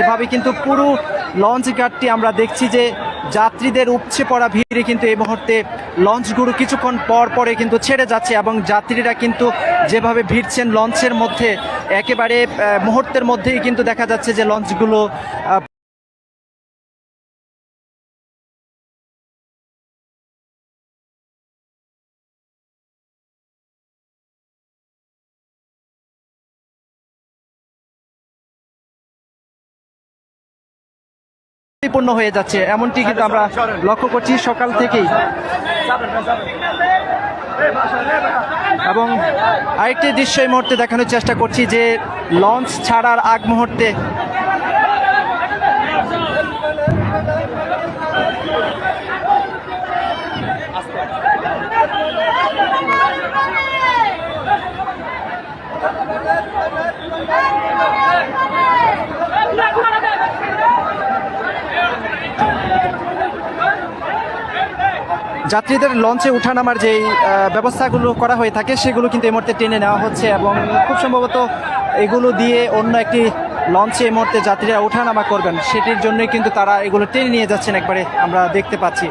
এভাবে কিন্তু পুরো লঞ্চ গার্ডটি আমরা দেখছি যে যাত্রীদের উপচে পড়া ভিড়ে কিন্তু এই মুহূর্তে লঞ্চগুলো কিছুক্ষণ পর পরে কিন্তু ছেড়ে যাচ্ছে এবং যাত্রীরা কিন্তু যেভাবে ভিড়ছেন লঞ্চের মধ্যে, একেবারে মুহূর্তের মধ্যেই কিন্তু দেখা যাচ্ছে যে লঞ্চগুলো পরিপূর্ণ হয়ে যাচ্ছে। এমনটি কিন্তু আমরা লক্ষ্য করছি সকাল থেকেই। এবং আরেকটি দৃশ্য এই মুহূর্তে দেখানোর চেষ্টা করছি যে লঞ্চ ছাড়ার আগ মুহূর্তে যাত্রীদের লঞ্চে ওঠানামার যেই ব্যবস্থাগুলো করা হয়ে থাকে, সেগুলো কিন্তু এই মুহূর্তে টেনে নেওয়া হচ্ছে এবং খুব সম্ভবত এগুলো দিয়ে অন্য একটি লঞ্চে এই মুহূর্তে যাত্রীরা ওঠানামা করবেন। সেটির জন্যই কিন্তু তারা এগুলো টেনে নিয়ে যাচ্ছেন একবারে আমরা দেখতে পাচ্ছি।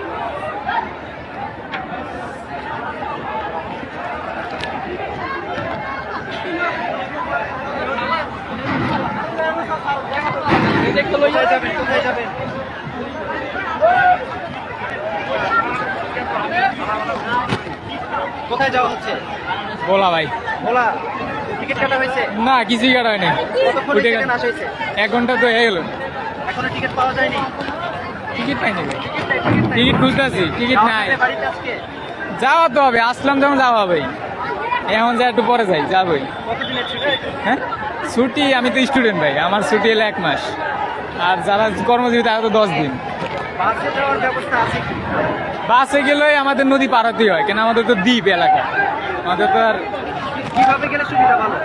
যাবেন কোথায় যাবেন। কোথায় যাওয়া হচ্ছে? ভাই। ভোলা টিকিট কাটা হয়েছে? না কিছুই কাটা হয়নি। কতক্ষণ উঠে আসা হয়েছে? এক ঘণ্টা তো হয়ে গেল। এখনও টিকিট পাওয়া যায়নি? টিকিট পাইনি টিকিট খুঁজতেছি টিকিট নাই। হবে যাওয়া তো হবে আসলাম যখন যাওয়া হবে। এখন যা একটু পরে যাই যাবই। ছুটি? হ্যাঁ? ছুটি আমি তো স্টুডেন্ট ভাই আমার ছুটি এলো এক মাস। আর যারা কর্মজীবী তারা তো দশ দিন। বাসে যাওয়ার ব্যবস্থা আছে কি? বাসে গেলেই আমাদের নদী পারাতেই হয় কেন আমাদের তো দ্বীপ এলাকা। আমাদের তো আর কীভাবে গেলে সুবিধা ভালো?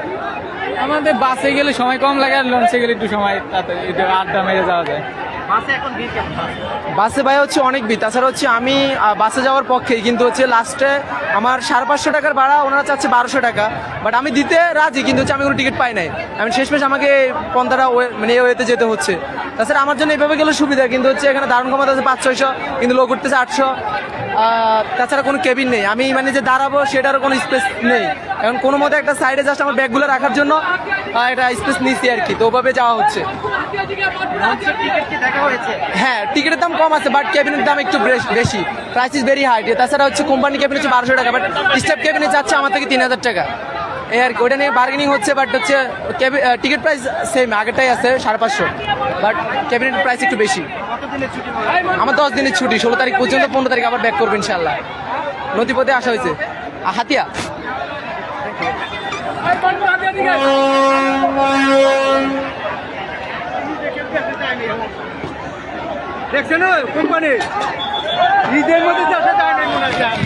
আমাদের বাসে গেলে সময় কম লাগে আর লঞ্চে গেলে একটু সময় তাতে আড্ডা মেরে যাওয়া যায়। বাসে এখন ভিড় কেমন বাসে? বাসে ভাই হচ্ছে অনেক ভিড় তাছাড়া হচ্ছে আমি বাসে যাওয়ার পক্ষে কিন্তু হচ্ছে লাস্টে আমার সাড়ে পাঁচশো টাকার ভাড়া, ওনারা চাচ্ছে বারোশো টাকা। বাট আমি দিতে রাজি, কিন্তু হচ্ছে আমি কোনো টিকিট পাই নাই। আমি শেষমেশ আমাকে পন্থাটা মানে ওয়েতে যেতে হচ্ছে। তাছাড়া আমার জন্য এভাবে গেলে সুবিধা, কিন্তু হচ্ছে এখানে দারুণ ক্ষমতা আছে পাঁচ, ছয়শো, কিন্তু লোক উঠতেছে আটশো। তাছাড়া কোনো কেবিন নেই। আমি মানে যে দাঁড়াবো, সেটারও কোনো স্পেস নেই। এখন কোনো মতে একটা সাইডে জাস্ট আমার ব্যাগগুলো রাখার জন্য একটা স্পেস নিচ্ছি আর কি, তো ওভাবে যাওয়া হচ্ছে। হ্যাঁ টিকিটের দাম কম আছে বাট কেবিনের দাম একটু বেশ- প্রাইস ইজ ভেরি হাই তাছাড়া হচ্ছে কোম্পানি কেবিন হচ্ছে বারোশো টাকা বাট স্টেপ কেবিনে যাচ্ছে আমার থেকে তিন হাজার টাকা। এই আর কি ওটা নিয়ে বার্গেনিং হচ্ছে বাট হচ্ছে টিকিট প্রাইস সেম আগেরটাই আছে, সাড়ে পাঁচশো। বাট কেবিনের প্রাইস একটু বেশি। আমার দশ দিনের ছুটি, ষোলো তারিখ পর্যন্ত পনেরো তারিখ আবার ব্যাক করব ইনশাল্লাহ নদীপথে আসা হয়েছে। হাতিয়া। দেখছেন কোম্পানি নিজের মধ্যে চাষে যায় না মনে হয়।